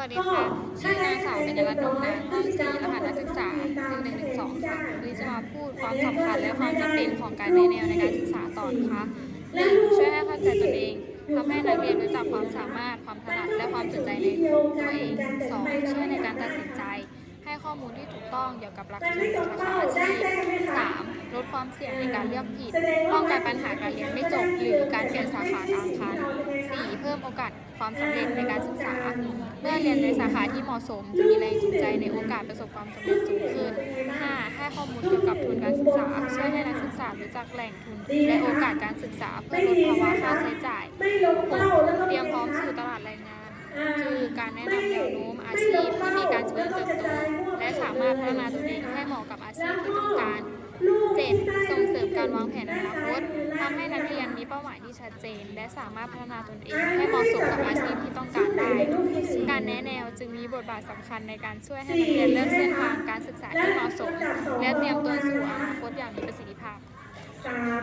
วัสดีค่ะ ชื่อนางสาวกัญญรัตน์ดงนางห้องสี่รหัสนักศึกษา1112ค่ะวันนี้จะมาพูดความสำคัญและความจำเป็นของการแนแนวในการศึกษาต่อนะคะหนึ่งช่วยให้เข้าใจตนเองทำให้นักเรียนรู้จักความสามารถ ความถนัด และความสนใจในตัวเองสองช่วยในการตัดสินใจ ให้ข้อมูลที่ถูกต้องเกี่ยวกับหลักสูตรสาขาอาชีพสามลดความเสี่ยงในการเลือกผิด ป้องกันปัญหาการเรียนไม่จบ หรือการเปลี่ยนสาขากางคัน 4. เพิ่มโอกาสความสำเร็จในการศึกษา เมื่อเรียนในสาขาที่เหมาะสม จะมีแรงจูงใจในโอกาสประสบความสำเร็จสูงขึ้น 5. ให้ข้อมูลเกี่ยวกับทุนการศึกษา ช่วยให้นักศึกษารู้จักแหล่งทุนและโอกาสการศึกษาเพื่อลดภาวะค่าใช้จ่ายไม่ลงเตรียมพร้อมสู่ตลาดแรงงาน คือการแนะนำแนวโน้มอาชีพที่มีการเจริญเติบโตและสามารถพัฒนาตนเองให้เหมาะกับอาชีพที่ต้องการ 7. ส่งเสริมการวางแผนอนาคตทำให้นักเรียนมีเป้าหมายที่ชัดเจน และสามารถพัฒนาตนเองให้เหมาะสมกับอาชีพที่ต้องการ การแนะแนวจึงมีบทบาทสำคัญในการช่วยให้นักเรียนเลือกเส้นทางการศึกษาที่เหมาะสม และเตรียมตัวสู่อนาคตอย่างมีประสิทธิภาพสาม